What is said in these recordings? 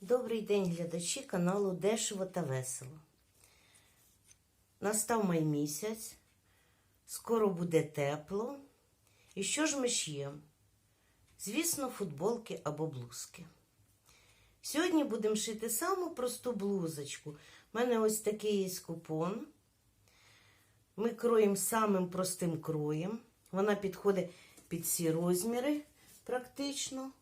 Добрий день, глядачі каналу Дешево та Весело. Настав май місяць, скоро буде тепло. І що ж ми ш'ємо? Звісно, футболки або блузки. Сьогодні будемо шити саму просту блузочку. У мене ось такий є купон. Ми кроємо самим простим кроєм. Вона підходить під всі розміри практично.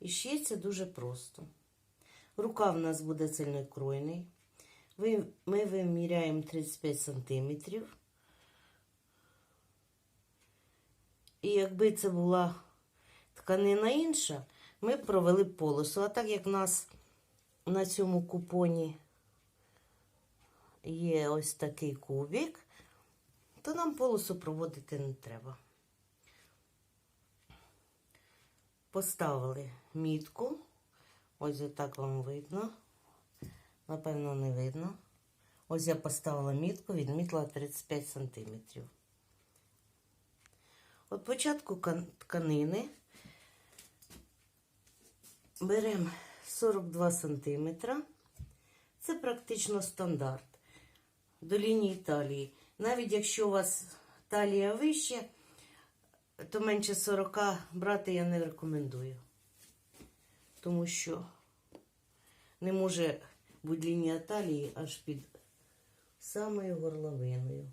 І шиється дуже просто. Рука в нас буде цільнокройний. Ми виміряємо 35 см. І якби це була тканина інша, ми б провели полосу. А так як в нас на цьому купоні є ось такий кубик, то нам полосу проводити не треба. Поставили мітку. Ось отак вам видно. Напевно, не видно. Ось я поставила мітку, відмітила 35 см. От початку тканини беремо 42 см. Це практично стандарт до лінії талії. Навіть якщо у вас талія вища, то менше 40 брати я не рекомендую. Тому що не може бути лінія талії аж під самою горловиною.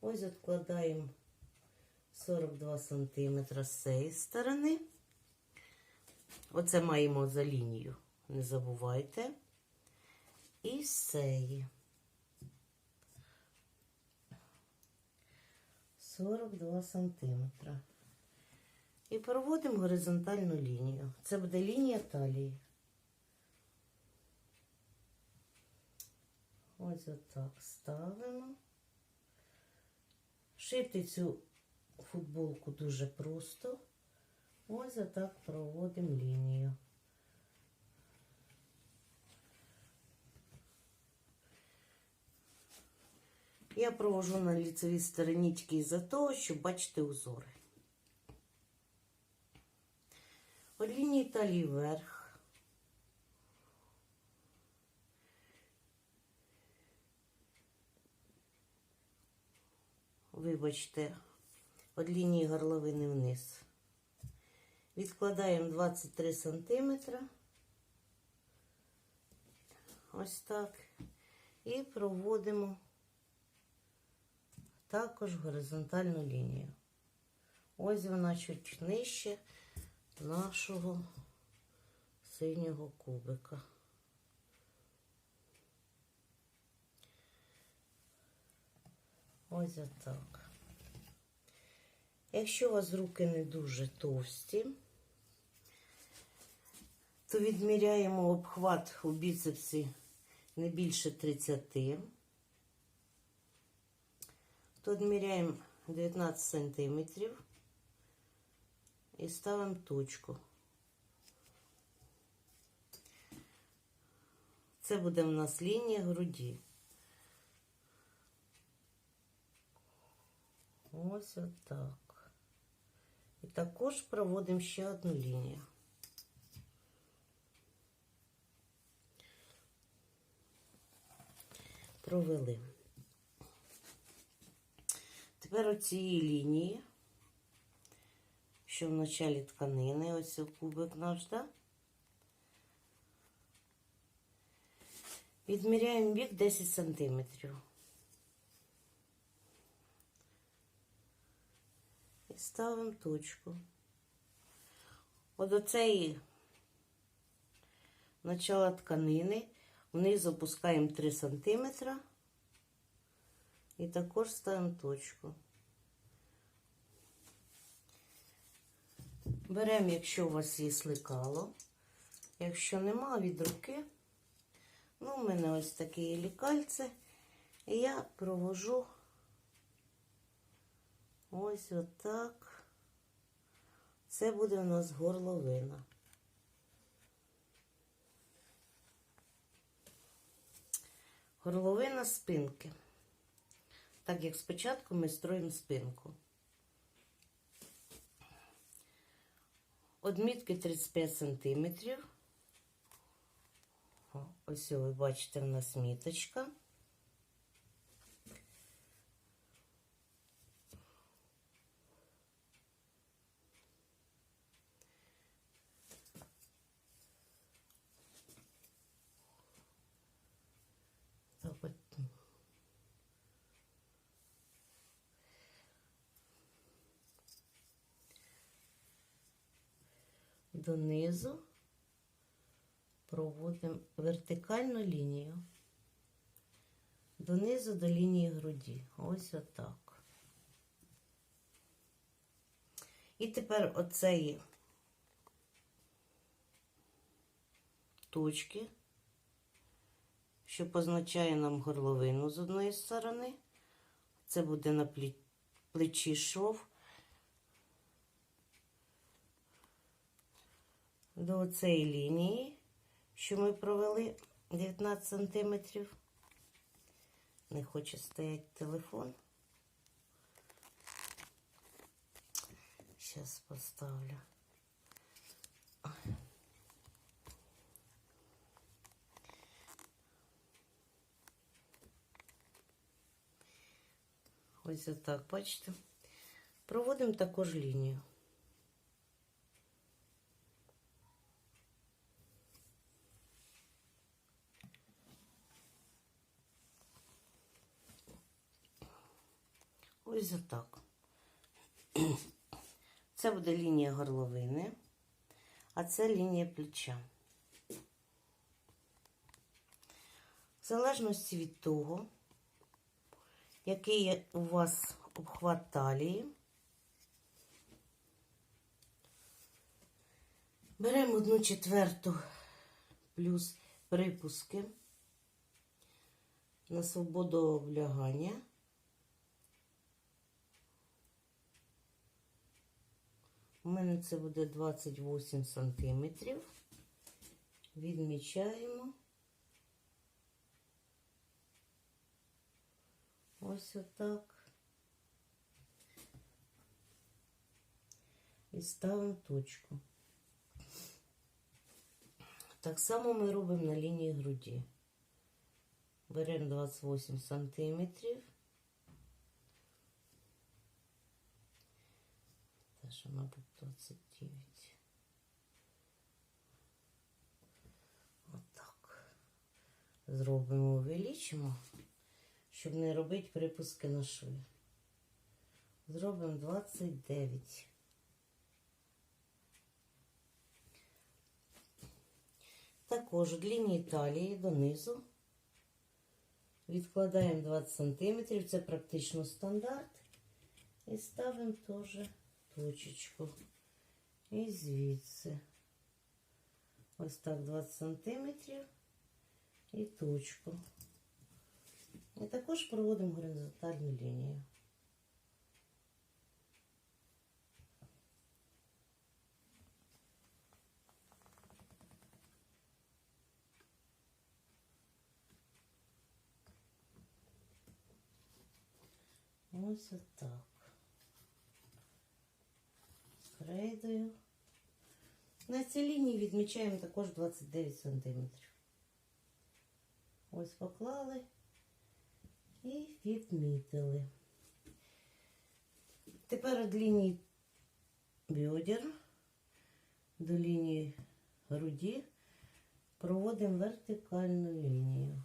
Ось відкладаємо 42 см з цієї сторони. Оце маємо за лінію, не забувайте. І з цієї. 42 сантиметра. І проводимо горизонтальну лінію. Це буде лінія талії. Ось отак ставимо. Шити цю футболку дуже просто. Ось отак проводимо лінію. Я провожу на ліцевій стороні тільки із-за того, щоб бачити узори. Лінії вверх. Вибачте, від лінії горловини вниз. Відкладаємо 23 сантиметра. Ось так. І проводимо також горизонтальну лінію. Ось вона чуть нижче нашого синього кубика. Ось отак. Якщо у вас руки не дуже товсті, то відміряємо обхват у біцепсі не більше 30 то відміряємо 19 сантиметрів і ставимо точку. Це буде в нас лінія груді. Ось отак. І також проводимо ще одну лінію. Провели. Тепер оцієї лінії, що в началі тканини, ось кубик наш, да? Відміряємо бік 10 сантиметрів. І ставимо точку. От оцеї начала тканини вниз опускаємо 3 сантиметра. І також ставимо точку. Беремо, якщо у вас є сликало. Якщо нема від руки, ну, у мене ось таке є лікальце. І я провожу ось отак. Це буде у нас горловина. Горловина спинки так як спочатку ми строїмо спинку. Одмітки 35 сантиметрів. Ось ви бачите, в нас міточка. Так от. Донизу проводимо вертикальну лінію. Донизу до лінії груді. Ось отак. І тепер оцеї точки, що позначає нам горловину з одної сторони. Це буде на плечі шов. До цієї лінії, що ми провели 19 сантиметрів. Не хоче стояти телефон. Зараз поставлю. Ось отак, бачите? Проводимо також лінію. Ось отак. Це буде лінія горловини, а це лінія плеча. В залежності від того, який у вас обхват талії, беремо одну четверту плюс припуски на свободу облягання. Мене це буде 28 сантиметрів. Відмічаємо. Ось отак. І ставимо точку. Так само ми робимо на лінії груді. Беремо 28 сантиметрів. Теж, мабуть, 29. Отак. Зробимо, увеличимо, щоб не робити припуски на шви. Зробимо 29. Також від лінії талії донизу відкладаємо 20 см, це практично стандарт. І ставимо теж точечку. І звідси. Ось так 20 сантиметрів і точку. І також проводимо горизонтальну лінію. Ось отак. Крейдою. На цій лінії відмічаємо також 29 сантиметрів. Ось поклали і відмітили. Тепер від лінії бедер до лінії груді проводимо вертикальну лінію.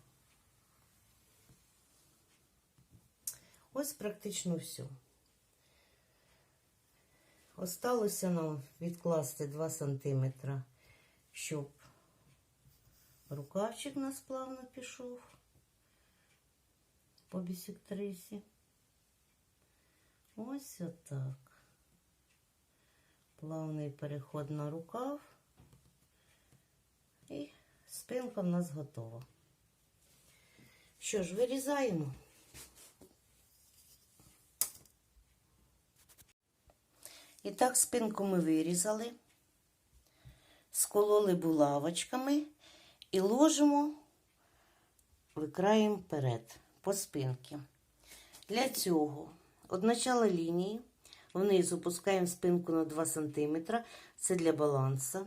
Ось практично все. Осталося нам відкласти 2 см, щоб рукавчик у нас плавно пішов по бісектрисі. Ось отак. Плавний переход на рукав. І спинка в нас готова. Що ж, вирізаємо. І так спинку ми вирізали, скололи булавочками і ложимо, викраємо вперед по спинці. Для цього від начала лінії вниз опускаємо спинку на 2 см, Це для баланса.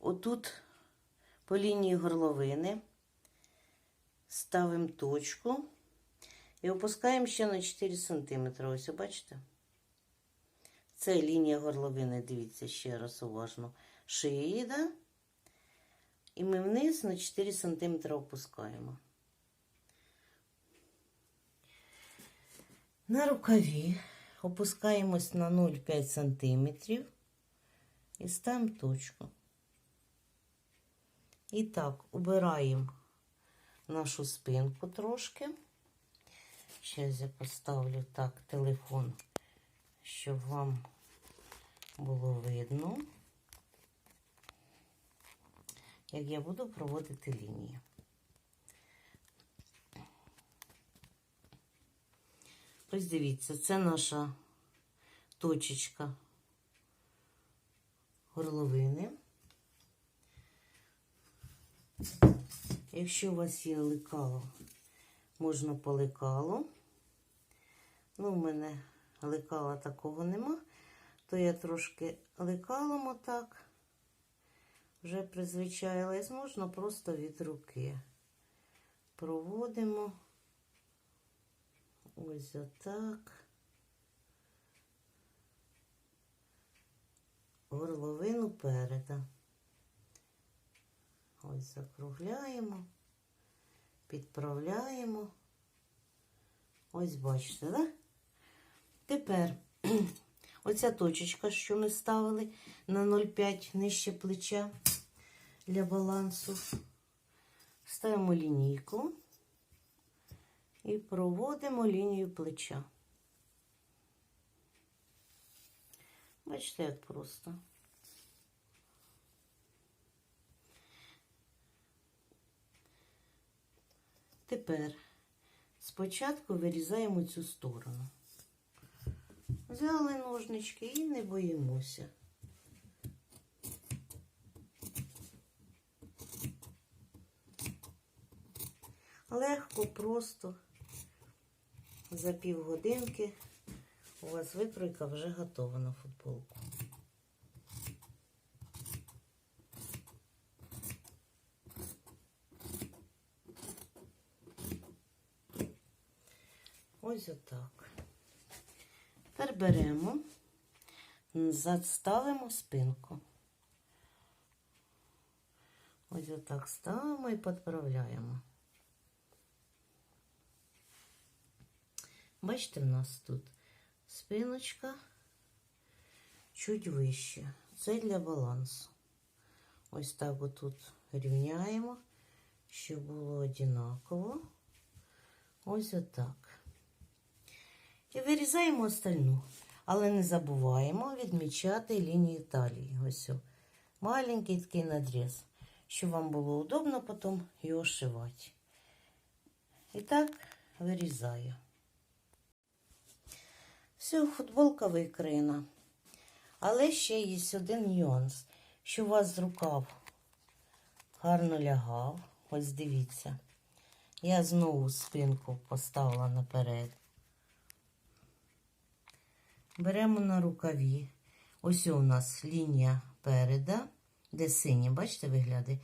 Отут по лінії горловини ставимо точку і опускаємо ще на 4 см. Ось, бачите? Це лінія горловини, дивіться ще раз уважно. Шиї, да? І ми вниз на 4 см опускаємо. На рукаві опускаємось на 0,5 см і ставимо точку. І так, убираємо нашу спинку трошки. Зараз я поставлю так телефон, щоб вам було видно, як я буду проводити лінію. Ось дивіться, це наша точечка горловини. Якщо у вас є лекало, можна по лекалу. Ну, у мене лекала такого нема, то я трошки лекалом отак вже призвичаїлась, можна просто від руки. Проводимо ось отак. Горловину переда. Ось закругляємо, підправляємо. Ось бачите, да? Тепер оця точечка, що ми ставили на 0,5 нижче плеча для балансу. Ставимо лінійку і проводимо лінію плеча. Бачите, як просто. Тепер спочатку вирізаємо цю сторону. Взяли ножнички і не боїмося. Легко, просто за півгодинки у вас викройка вже готова на футболку. Ось отак. Тепер беремо, заставимо спинку. Ось отак ставимо і підправляємо. Бачите, в нас тут спиночка чуть вище. Це для балансу. Ось так отут рівняємо, щоб було однаково. Ось отак. І вирізаємо остальну. Але не забуваємо відмічати лінію талії. Ось о. маленький такий надріз, щоб вам було удобно потім його шивати. І так вирізаю. Все, футболка викриєна. Але ще є один нюанс, що у вас рукав гарно лягав. Ось дивіться. Я знову спинку поставила наперед. Беремо на рукаві. Ось у нас лінія переда, де синя, бачите, виглядає,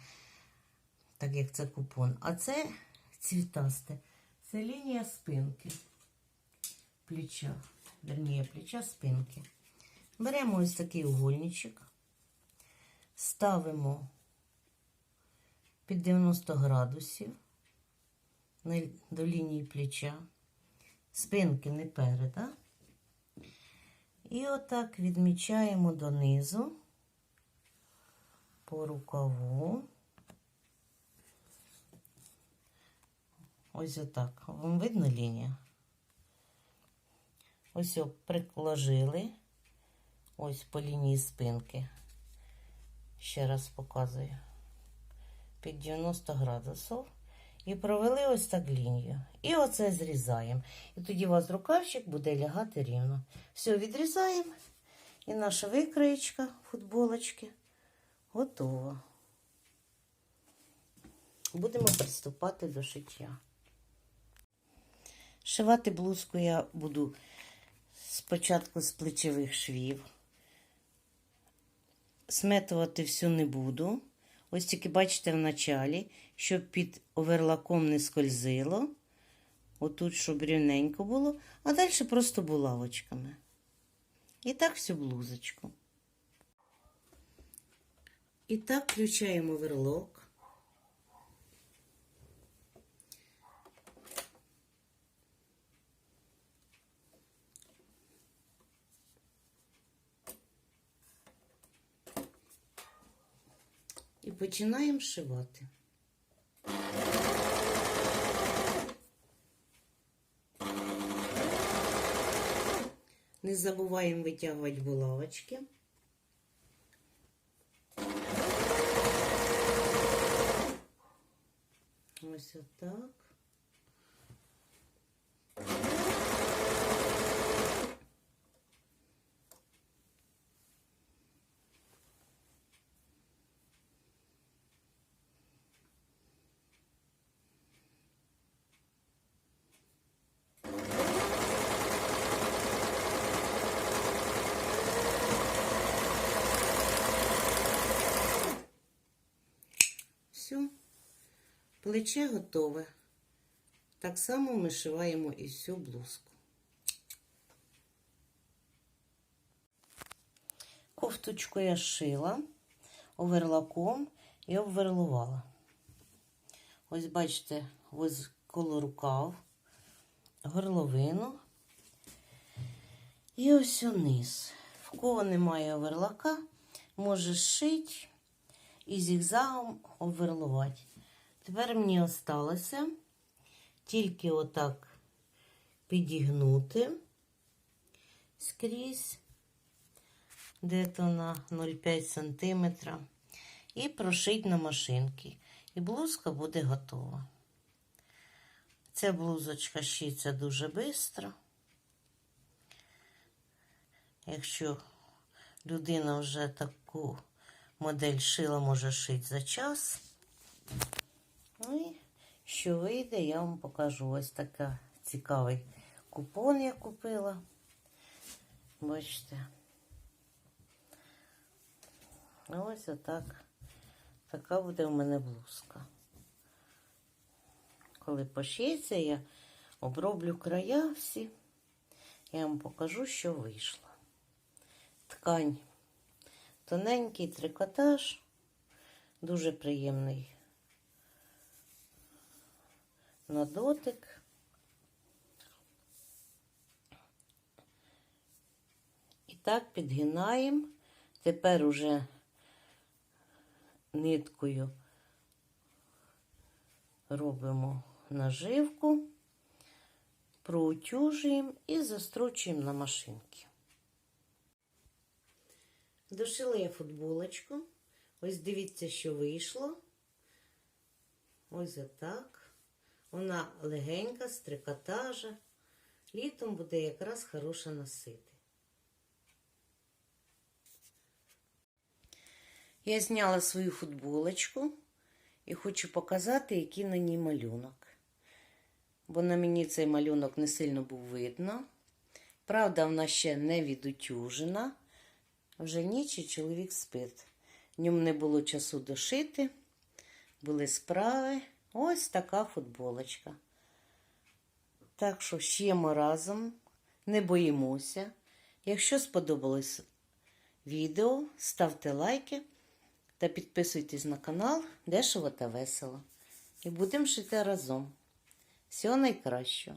так як це купон. А це цвітасте. Це лінія спинки, плеча, верніє, плеча спинки. Беремо ось такий угольничок, ставимо під 90 градусів до лінії плеча, спинки не переда. І отак відмічаємо донизу по рукаву. Ось отак. Вам видно лінія? Ось приложили. Ось по лінії спинки. Ще раз показую. Під 90 градусів. І провели ось так лінію. І оце зрізаємо. І тоді у вас рукавчик буде лягати рівно. Все, відрізаємо. І наша викроєчка футболочки готова. Будемо приступати до шиття. Шивати блузку я буду спочатку з плечових швів. сметувати всю не буду. Ось тільки бачите в началі, щоб під оверлаком не скользило. Отут, щоб рівненько було, а далі просто булавочками. І так всю блузочку. І так включаємо оверлок. І починаємо шивати. Не забуваємо витягувати булавочки. Ось отак. Все. Плече готове. Так само ми шиваємо і всю блузку. Кофточку я шила оверлаком і обверлувала. Ось бачите, ось коло рукав, горловину. І ось униз. В кого немає оверлака, може шити і зігзагом оверлувати. Тепер мені осталося тільки отак підігнути скрізь, де-то на 0,5 см, і прошити на машинки. І блузка буде готова. Ця блузочка шиться дуже швидко. Якщо людина вже таку модель шила, може шити за час. Ну і що вийде, я вам покажу. Ось така цікавий купон я купила. Бачите. Ось отак. Така буде у мене блузка. Коли пошиється, я оброблю края всі. Я вам покажу, що вийшло. Ткань. Тоненький трикотаж, дуже приємний на дотик. І так підгинаємо. Тепер уже ниткою робимо наживку, проутюжуємо і застрочуємо на машинки. Дошила я футболочку. Ось дивіться, що вийшло. Ось отак. Вона легенька, з трикотажа. Літом буде якраз хороша носити. Я зняла свою футболочку і хочу показати, який на ній малюнок. Бо на мені цей малюнок не сильно був видно. Правда, вона ще не відутюжена. Вже ніч і чоловік спить. Ньому не було часу дошити, були справи. Ось така футболочка. Так що ще ми разом, не боїмося. Якщо сподобалось відео, ставте лайки та підписуйтесь на канал Дешево та весело. І будемо шити разом. Всього найкращого!